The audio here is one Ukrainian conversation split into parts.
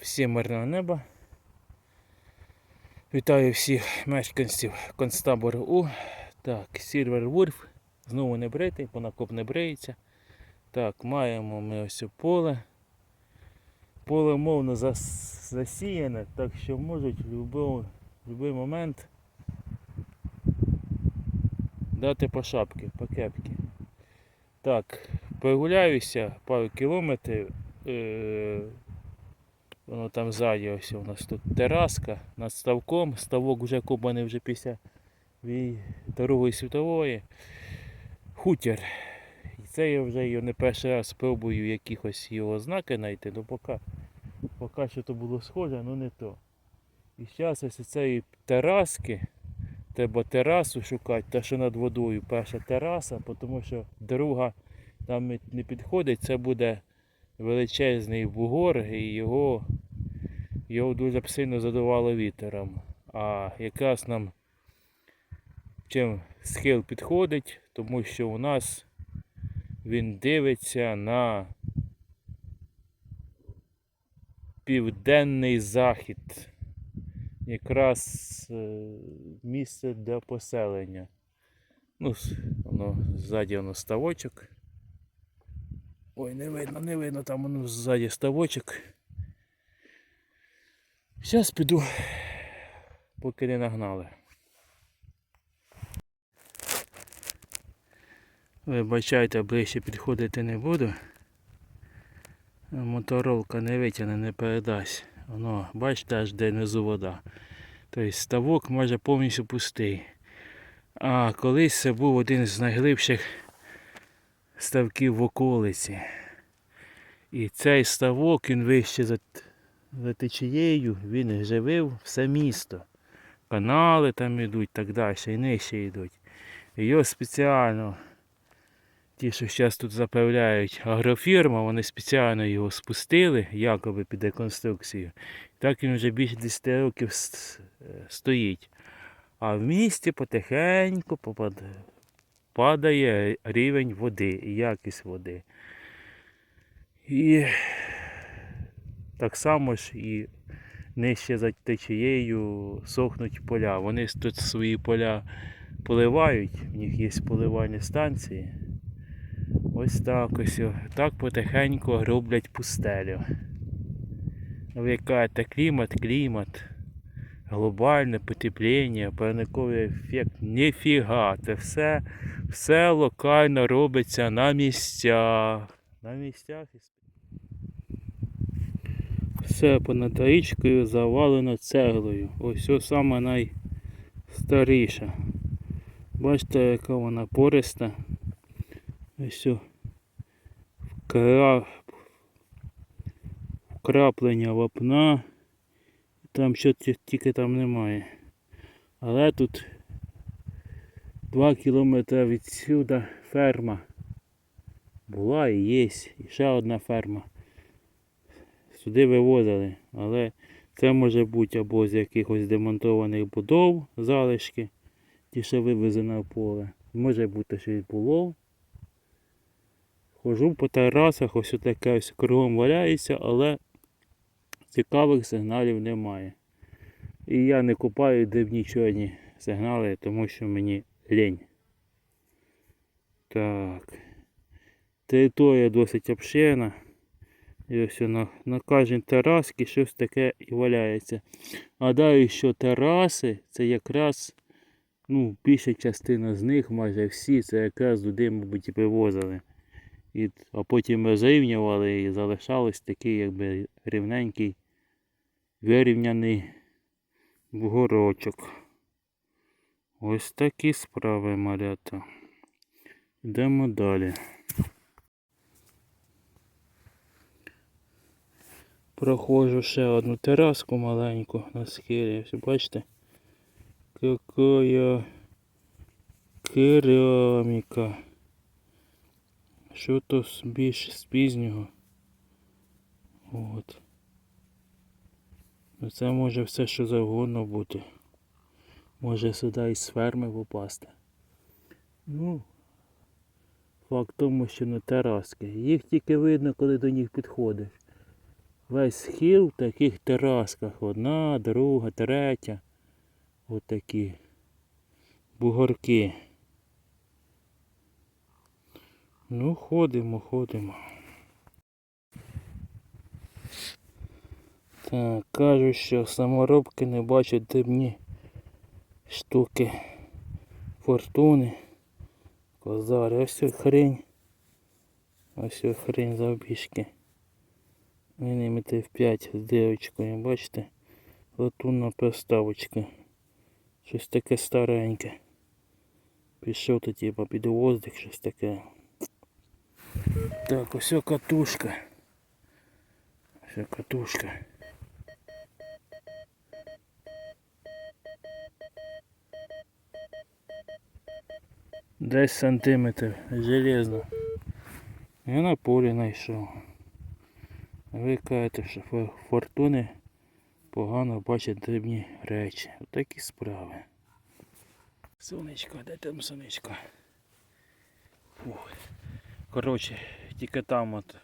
Всім мирного неба. Вітаю всіх мешканців концтабору У. Так, Сільвер Вульф. Знову не бритий, понакоп не бриється. Так, маємо ми ось поле. Поле мовно засіяне, так що можуть в будь-який момент дати по шапки, по кепки. Так, прогуляюся пару кілометрів. Е- Воно там ззаді ось у нас тут тераска над ставком. Ставок вже копаний вже після Другої світової. Хутір. І це я вже його не перший раз спробую якихось його знаки знайти, але поки, поки що то було схоже, ну не то. І зараз ось цієї тераски, треба терасу шукати, та що над водою. Перша тераса, тому що друга там не підходить, це буде величезний бугор і його, його дуже сильно задувало вітером. А якраз нам чим схил підходить, тому що у нас він дивиться на південний захід. Якраз е, місце для поселення. Ну, воно ззаді воно ставочок. Ой, не видно, не видно, там воно ззаді ставочок. Зараз піду, поки не нагнали. Вибачайте, ближче підходити не буду. Моторолка не витягне, не передасть. Воно, бачите, аж де внизу вода. Тобто ставок може повністю пустий. А колись це був один з найглибших ставків в околиці. І цей ставок він вище за, за течією, він живив все місто. Канали там йдуть, так далі, і нижче йдуть. І його спеціально, ті, що зараз тут заправляють агрофірма, вони спеціально його спустили, якоби під реконструкцію. Так він вже більше 10 років е, стоїть. А в місті потихеньку попад- падає рівень води якість води. І так само ж і нижче за течією сохнуть поля. Вони тут свої поля поливають, в них є поливальні станції. Ось так ось. Так потихеньку роблять пустелю. Ви кажете, клімат, клімат, глобальне потепління, парниковий ефект. Ніфіга, це все, все локально робиться на місцях. На місцях все понад річкою завалено цеглою. Ось ось саме найстаріша. Бачите, яка вона пориста. Ось о, вкра... вкраплення вапна. Там що тільки там немає. Але тут 2 кілометри відсюди ферма. Була і є. І ще одна ферма сюди вивозили, але це може бути або з якихось демонтованих будов залишки, ті, що вивезено в поле. Може бути, що і було. Хожу по терасах, ось таке ось кругом валяється, але цікавих сигналів немає. І я не купаю дивні чорні сигнали, тому що мені лінь. Так. Територія досить обширна. І ось на, на кожній терасці щось таке і валяється. Далі, що тераси, це якраз ну, більша частина з них, майже всі, це якраз туди, мабуть, і привозили. І, а потім розрівнювали і залишалось такий якби рівненький вирівняний бугорочок. Ось такі справи, малята. Йдемо далі. Проходжу ще одну тераску маленьку на схилі. Ось бачите? Какая кераміка. Що то більш з пізнього. От. Це може все що завгодно бути. Може сюди із ферми попасти. Ну, факт в тому, що не тераски. Їх тільки видно, коли до них підходиш. Весь схил в таких терасках. Одна, друга, третя. Отакі бугорки. Ну, ходимо, ходимо. Так, кажуть, що саморобки не бачать дрібні штуки фортуни. Козари. Ось хрень. Ось хрень завбіжки. Винімете в 5 з дівчинкою, бачите? Латунна приставочка. Щось таке стареньке. Пішов то типа під воздух, щось таке. Так, ось катушка. Ось катушка. Десь сантиметр железно. Я на полі знайшов. Ви кажете, що фортуни погано бачать дрібні речі. Отакі справи. Сонечко, де там сонечко? Фух. Коротше, тільки там от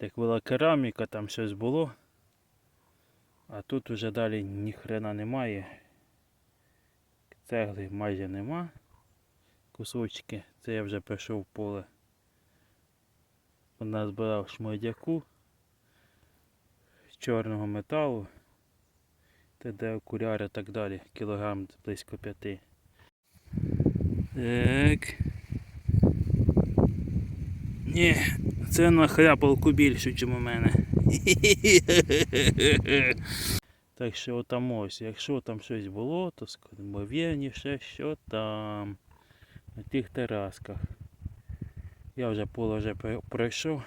як була кераміка, там щось було. А тут вже далі ні хрена немає. Цегли майже нема. Кусочки. Це я вже прийшов в поле. Вона збирав шмодяку з чорного металу. ТД окуляри і так далі. Кілограм близько п'яти. Так. Ні, це на хряпалку більше, ніж у мене. Так що отам ось, якщо там щось було, то ймовірніше, що там. На тих терасках. Я вже поле вже пройшов.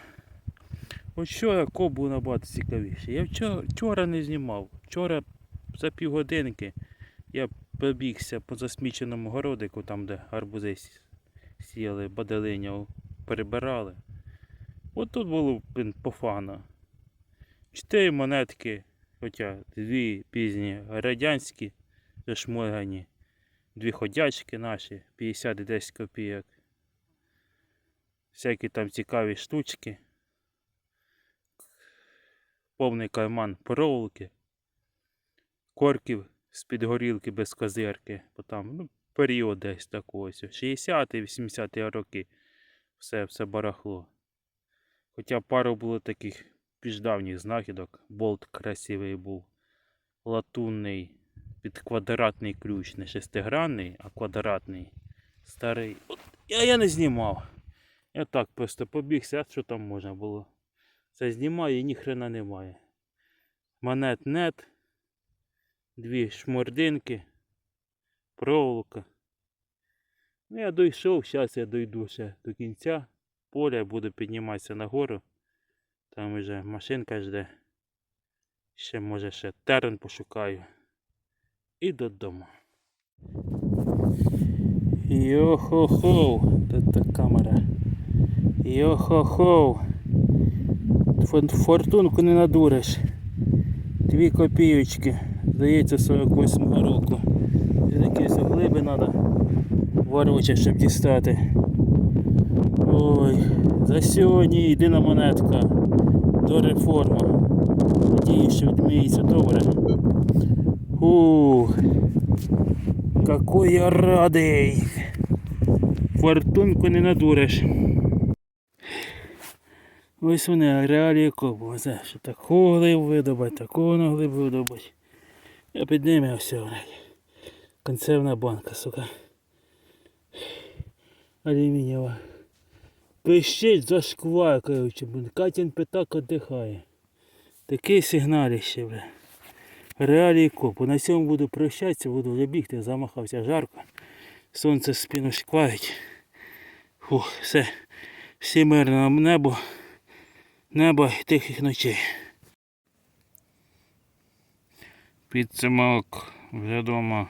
От вчора коп був набагато цікавіше. Я вчора, вчора не знімав. Вчора за півгодинки я пробігся по засміченому городику, там де гарбузи сіяли, баделиня перебирали. От тут було блін, по фану. Чотири монетки, хоча дві пізні радянські зашморгані, дві ходячки наші, 50 і 10 копійок. Всякі там цікаві штучки. Повний карман проволоки, корків з-під горілки без козирки, бо там ну, період десь такий ось, 60-80-ті роки все, все барахло. Хоча пару було таких піждавніх знахідок, болт красивий був, латунний, під квадратний ключ, не шестигранний, а квадратний, старий. От, я, я не знімав. Я так просто побігся, що там можна було. Це знімаю і ніхрена немає. Монет нет, дві шмординки, проволока. Ну, я дійшов, зараз я дойду ще до кінця поля, буду підніматися нагору. Там вже машинка жде. Ще може ще терен пошукаю. І додому. Йо-хо-хо, тут камера. Йо-хо-хо. Фортунку не надуриш. Дві копійочки. Здається, 48 року. Якісь глиби треба вороча, щоб дістати. Ой, за сьогодні єдина монетка до реформи. Надіюсь, що відміється добре. Ух, какой я радий. Фортунку не надуриш. Ось вони реалії. Це що такого глиб видобать, такого на глиб видобать. Я піднімався. Консервна банка, сука. Алюмінієва. Пищить зашкваркаючи, блін. Катін пятак віддихає. Такий сигналіще, бля. Реалії копу. На цьому буду прощатися, буду вже бігти, замахався жарко. Сонце спину шкварить. Фух, все. Всі мирно нам небо. Небо і тихих ночей. Підсумок вже дома.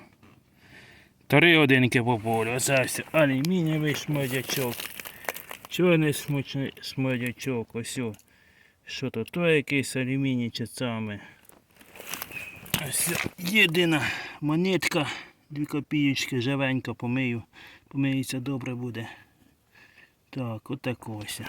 Три годинки по полю. Оце все. Алюмінієвий шмодячок. Чорний смочний смодячок. Ось. Що то? То якийсь алюміній чи саме. Ось єдина монетка. Дві копійочки, живенька помию. Помиється добре буде. Так, отак ось.